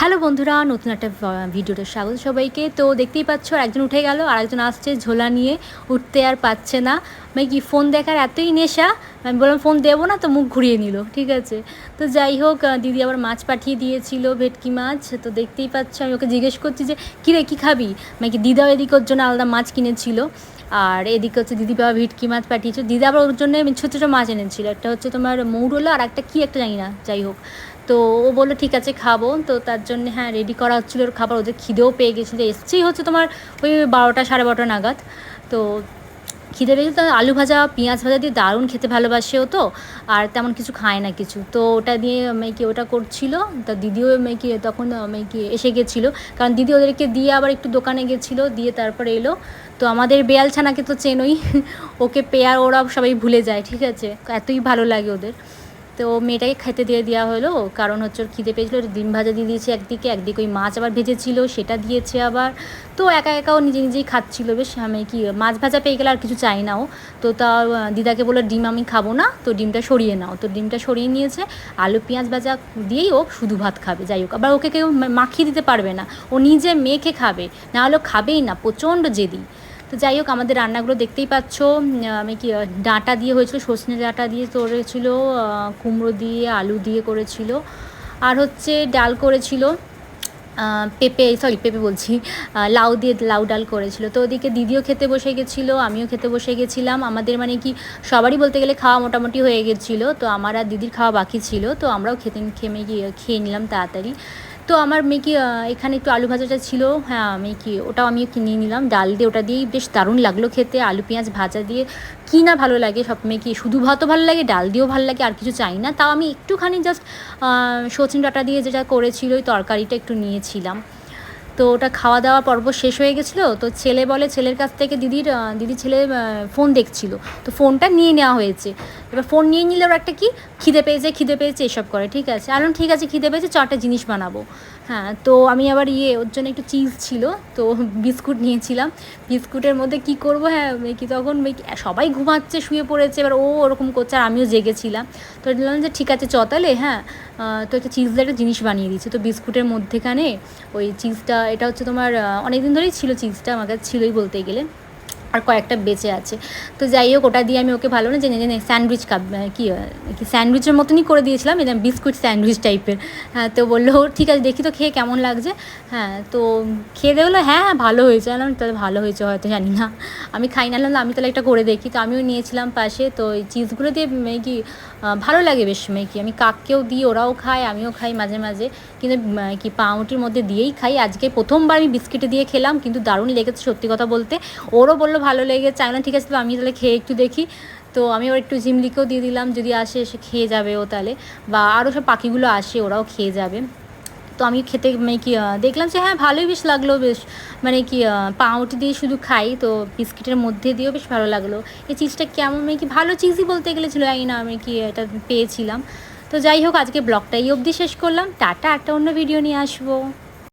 Hello বন্ধুরা, নতুন একটা ভিডিওতে স্বাগত সবাইকে। তো দেখতেই পাচ্ছ, একজন উঠে গেল আর একজন আসছে ঝোলা নিয়ে। উঠতে আর পাচ্ছে না। মানে কি ফোন দেখার এতই নেশা? আমি বললাম ফোন দেবো না তো মুখ ঘুরিয়ে নিল। ঠিক আছে। তো যাই হোক দিদি আবার মাছ পাঠিয়ে দিয়েছিল, ভেটকি মাছ। তো দেখতেই পাচ্ছ, আমি ওকে জিজ্ঞেস করছি যে কী রে কী খাবি? মানে কি দিদাও এদিকে ওর জন্য আলাদা মাছ কিনেছিল। আর এদিকে হচ্ছে দিদি বাবা ভিটকি মাছ পাঠিয়েছে। দিদি আবার ওর জন্য ছোটো ছোটো মাছ এনেছিল। একটা হচ্ছে তোমার মৌরলা আর একটা কী একটা জানি না, যাই হোক। তো ও বলল, ঠিক আছে, খাব। তো তার জন্য হ্যাঁ রেডি করা হচ্ছিল ওর খাবার। ওদের খিদেও পেয়ে গেছিল। এসছেই হচ্ছে তোমার ওই বারোটা সাড়ে বারোটা নাগাদ। তো খিদে পেয়েছে তো আলু ভাজা, পেঁয়াজ ভাজা দিয়ে দারুণ খেতে ভালোবাসে ও তো, আর তেমন কিছু খায় না কিছু। তো ওটা দিয়ে মেয়েকে ওটা করছিল, তা দিদিও মেয়েকে তখন মেয়েকে এসে গেছিল, কারণ দিদি ওদেরকে দিয়ে আবার একটু দোকানে গেছিল, দিয়ে তারপরে এলো। তো আমাদের বেয়াল ছানাকে তো চেনই, ওকে পেয়ার ওরা সবাই ভুলে যায়, ঠিক আছে? এতই ভালো লাগে ওদের। তো মেয়েটাকে খেতে দিয়ে দেওয়া হলো। কারণ হচ্ছে ওর খিদে পেয়েছিলো ডিম ভাজা দিয়ে দিয়েছে একদিকে একদিকে ওই মাছ আবার ভেজেছিল, সেটা দিয়েছে আবার। তো একা একা ও নিজে নিজেই খাচ্ছিল। বেশ, আমি কি, মাছ ভাজা পেয়ে গেলে আর কিছু চাই না ও। তো তা দিদাকে বলল, ডিম আমি খাব না, তো ডিমটা সরিয়ে নাও। তো ডিমটা সরিয়ে নিয়েছে, আলু, পেঁয়াজ ভাজা দিয়েই ও শুধু ভাত খাবে, যাই হোক। আবার ওকে কেউ মাখিয়ে দিতে পারবে না। ও নিজে মেখে খাবে না হলে খাবেই না, প্রচণ্ড জেদি। তো যাই হোক, আমাদের রান্নাগুলো দেখতেই পাচ্ছ। আমি কি ডাঁটা দিয়ে হয়েছিল সজনে ডাঁটা দিয়ে করেছিল কুমড়ো দিয়ে, আলু দিয়ে করেছিল, আর হচ্ছে ডাল করেছিল পেঁপে সরি পেঁপে বলছি লাউ দিয়ে লাউ ডাল করেছিল। তো ওদিকে দিদিও খেতে বসে গেছিল, আমিও খেতে বসে গেছিলাম। আমাদের মানে কি, সবারই বলতে গেলে খাওয়া মোটামুটি হয়ে গেছিল, তো আমার আর দিদির খাওয়া বাকি ছিল, তো আমরাও খেতে, খেমে গিয়ে, খেয়ে নিলাম তাড়াতাড়ি। তো আমার মেয়ে কি এখানে একটু আলু ভাজাটা ছিল। হ্যাঁ আমি কি, ওটাও আমি কিনে নিলাম। ডাল দিয়ে ওটা দিয়েই বেশ দারুণ লাগল খেতে। আলু, পেঁয়াজ ভাজা দিয়ে কি না ভালো লাগে সব মেয়ে কি, শুধু ভাত ভালো লাগে, ডাল দিয়েও ভালো লাগে, আর কিছু চাই না। তাও আমি একটুখানি জাস্ট সচিন ডাটা দিয়ে যেটা করেছিল, ওই তরকারিটা একটু নিয়েছিলাম। তো ওটা খাওয়া দাওয়া পর্ব শেষ হয়ে গেছিল, তো ছেলে বলে ছেলের কাছ থেকে দিদির দিদির ছেলে ফোন দেখছিল। তো ফোনটা নিয়ে নেওয়া হয়েছে। এবার ফোন নিয়ে নিলে ওরা একটা কি? খিদে পেয়েছে খিদে পেয়েছে, এসব করে, ঠিক আছে? আর ঠিক আছে, খিদে পেয়েছে চটা জিনিস বানাবো। হ্যাঁ তো আমি আবার ইয়ে ওর জন্য একটু চিজ ছিল, তো বিস্কুট নিয়েছিলাম। বিস্কুটের মধ্যে কি করব? হ্যাঁ কি তখন সবাই ঘুমাচ্ছে, শুয়ে পড়েছে, এবার ও ওরকম করছে, আর আমিও জেগেছিলাম। তো বললাম যে ঠিক আছে চতালে হ্যাঁ তো একটা চিজ দিয়ে একটা জিনিস বানিয়ে দিয়েছে। তো বিস্কুটের মধ্যেখানে ওই চিজটা এটা হচ্ছে তোমার অনেক দিন ধরেই ছিল চিজটা আমার কাছে ছিলই বলতে গেলে। আর কয়েকটা বেঁচে আছে। তো যাই হোক, ওটা দিয়ে আমি ওকে ভালো না জেনে জেনে স্যান্ডউইচ কাপ কি কি স্যান্ডউইচের মতনই করে দিয়েছিলাম এটা বিস্কুট স্যান্ডউইচ টাইপের। হ্যাঁ তো বলল ঠিক আছে, দেখি তো খেয়ে কেমন লাগছে। হ্যাঁ তো খেয়ে দেখল হ্যাঁ হ্যাঁ ভালো হয়েছে। আলাম তাহলে ভালো হয়েছে হয়তো, জানি না। আমি খাই না, আমি তাহলে একটা করে দেখি। তো আমিও নিয়েছিলাম পাশে, তো এই চিজগুলো দিয়ে মেয়ে কি ভালো লাগে বেশ মেয়ে কি, আমি কাককেও দিই, ওরাও খায়, আমিও খাই মাঝে মাঝে। কিন্তু কি, পাউরুটির মধ্যে দিয়েই খাই। আজকে প্রথমবার আমি বিস্কিটে দিয়ে খেলাম, কিন্তু দারুণ লেগেছে সত্যি কথা বলতে। ওরও বলল ভালো লেগেছে বললাম, ঠিক আছে তো আমি তাহলে খেয়ে একটু দেখি। তো আমি ওর একটু ঝিমলিকেও দিয়ে দিলাম। যদি আসে এসে খেয়ে যাবে ও তাহলে। বা আরও সব পাখিগুলো আসে ওরাও খেয়ে যাবে। তো আমি খেতে মানে কি দেখলাম যে হ্যাঁ ভালোই বেশ লাগল বেশ মানে কি আহ, পাউরুটি দিয়ে শুধু খাই। তো বিস্কিটের মধ্যে দিয়েও বেশ ভালো লাগল। এই চিজটা কেমন মানে কি ভালো চিজই বলতে গেলে ছিল জানি না আমি কি এটা পেয়েছিলাম। তো যাই হোক আজকে ব্লগটা এই অবধি শেষ করলাম। টাটা একটা অন্য ভিডিও নিয়ে আসব।